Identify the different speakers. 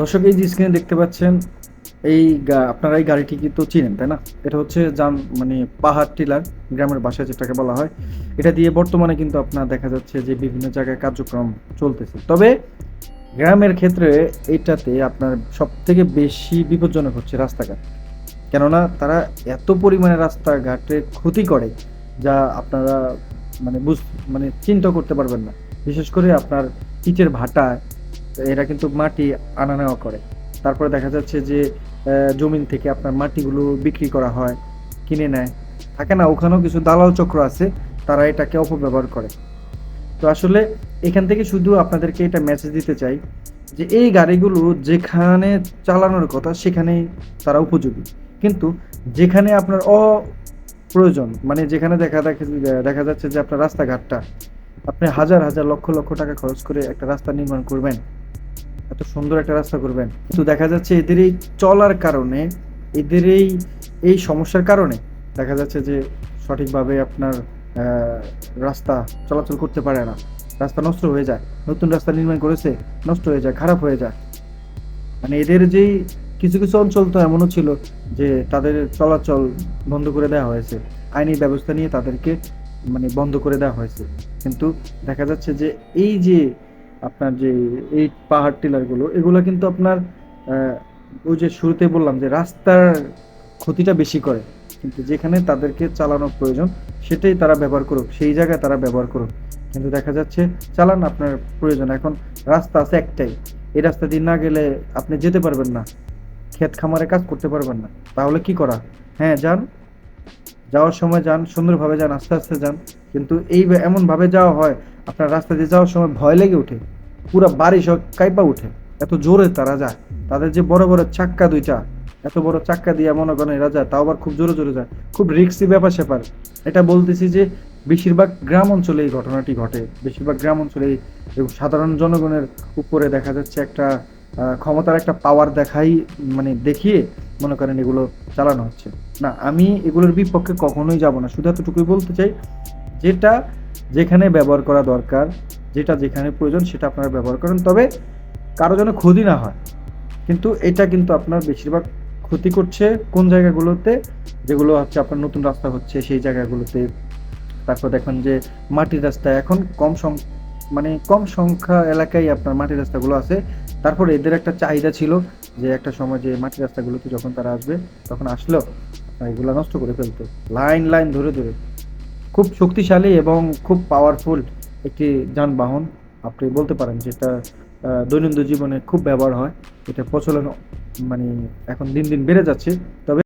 Speaker 1: দর্শক, এই যে স্ক্রিনে দেখতে পাচ্ছেন, এই আপনারা এই গাড়িটি কিন্তু চিনেন, তাই না? এটা হচ্ছে যান মানে পাহাড় টিলার, গ্রামের বাসায় যেটাকে বলা হয়। এটা দিয়ে বর্তমানে কিন্তু আপনার দেখা যাচ্ছে যে বিভিন্ন জায়গায় কার্যক্রম চলতেছে। তবে গ্রামের ক্ষেত্রে এটাতে আপনার সব থেকে বেশি বিপজ্জনক হচ্ছে রাস্তাঘাট। কেননা তারা এত পরিমাণে রাস্তাঘাটে ক্ষতি করে যা আপনারা মানে বুঝ মানে চিন্তা করতে পারবেন না। বিশেষ করে আপনার ইটের ভাটা এরা কিন্তু মাটি আনা নেওয়া করে। তারপরে দেখা যাচ্ছে যে জমিন থেকে আপনার মাটিগুলো বিক্রি করা হয়, কিনে নেয়। থাকে না, ওখানেও কিছু দালাল চক্র আছে, তারা এটাকে অপব্যবহার করে। তো আসলে এখান থেকে শুধু আপনাদেরকে এটা মেসেজ দিতে চাই যে, এই গাড়িগুলো যেখানে চালানোর কথা, সেখানেই তারা উপযোগী। কিন্তু যেখানে আপনার অপ্রয়োজন মানে যেখানে দেখা দেখা দেখা যাচ্ছে যে আপনার রাস্তাঘাটটা, আপনি হাজার হাজার লক্ষ লক্ষ টাকা খরচ করে একটা রাস্তা নির্মাণ করবেন এত সুন্দর একটা রাস্তা করবেন। কিন্তু দেখা যাচ্ছে এদের এই চলার কারণে, এদের এই এই সমস্যার কারণে দেখা যাচ্ছে যে সঠিকভাবে আপনার রাস্তা চলাচল করতে পারে না। রাস্তা নষ্ট হয়ে যায়, নতুন রাস্তা নির্মাণ করেছে, নষ্ট হয়ে যায়, খারাপ হয়ে যায়। মানে এদের যেই, কিছু কিছু অঞ্চল তো এমনও ছিল যে তাদের চলাচল বন্ধ করে দেওয়া হয়েছে। আইনি ব্যবস্থা নিয়ে তাদেরকে মানে বন্ধ করে দেওয়া হয়েছে। কিন্তু দেখা যাচ্ছে যে এই যে আপনার যে এই পাহাড় টিলারগুলো, এগুলো কিন্তু আপনার ওই যে শুরুতে বললাম যে রাস্তার ক্ষতিটা বেশি করে, কিন্তু যেখানে তাদেরকে চালানো প্রয়োজন, সেটাই তারা ব্যবহার করুক, সেই জায়গায় তারা ব্যবহার করুক। কিন্তু দেখা যাচ্ছে চালান আপনার প্রয়োজন, এখন রাস্তা আছে একটাই, এই রাস্তা দিয়ে না গেলে আপনি যেতে পারবেন না, ক্ষেত খামারে কাজ করতে পারবেন না, তাহলে কি করা? হ্যাঁ যান, যাওয়ার সময় যান, সুন্দরভাবে যান, আস্তে আস্তে যান, কিন্তু এই এমনভাবে যাওয়া হয়, আপনার রাস্তা দিয়ে যাওয়ার সময় ভয় লেগে ওঠে। পুরো বাড়ি সব কাইপা উঠে। এত জোরে তারা যায় তাদের যে বড় বড় চাক্কা দুইটা, এত বড় চাক্কা দিয়ে মনে করেন যায় তাও আবার খুব জোরে জোরে যায়। খুব রিক্সি ব্যাপার স্যাপার। এটা বলতেছি যে, বেশিরভাগ গ্রাম অঞ্চলে এই ঘটনাটি ঘটে। বেশিরভাগ গ্রাম অঞ্চলে সাধারণ জনগণের উপরে দেখা যাচ্ছে একটা ক্ষমতার একটা পাওয়ার দেখাই মানে দেখিয়ে মনে করেন এগুলো চালানো হচ্ছে। না, আমি এগুলোর বিপক্ষে কখনোই যাব না। শুধু এতটুকুই বলতে চাই, যেটা যেখানে ব্যবহার করা দরকার, যেটা যেখানে প্রয়োজন সেটা আপনারা ব্যবহার করেন। তবে কারও যেন ক্ষতি না হয়। কিন্তু এটা কিন্তু আপনার বেশিরভাগ ক্ষতি করছে কোন জায়গাগুলোতে? যেগুলো হচ্ছে আপনার নতুন রাস্তা হচ্ছে সেই জায়গাগুলোতে। তারপর দেখবেন যে মাটির রাস্তা, এখন কম সং মানে কম সংখ্যা এলাকায় আপনার মাটির রাস্তাগুলো আছে। তারপর এদের একটা চাহিদা ছিল যে একটা সময় যে মাটির রাস্তাগুলোতে যখন তারা আসবে, তখন আসলো, এগুলো নষ্ট করে ফেলতো। লাইন লাইন ধরে ধরে। খুব শক্তিশালী এবং খুব পাওয়ারফুল একটি যানবাহন। আপনি বলতে পারেন যেটা দৈনন্দিন জীবনে খুব ব্যবহার হয়। এটা প্রচলন মানে এখন দিন দিন বেড়ে যাচ্ছে। তবে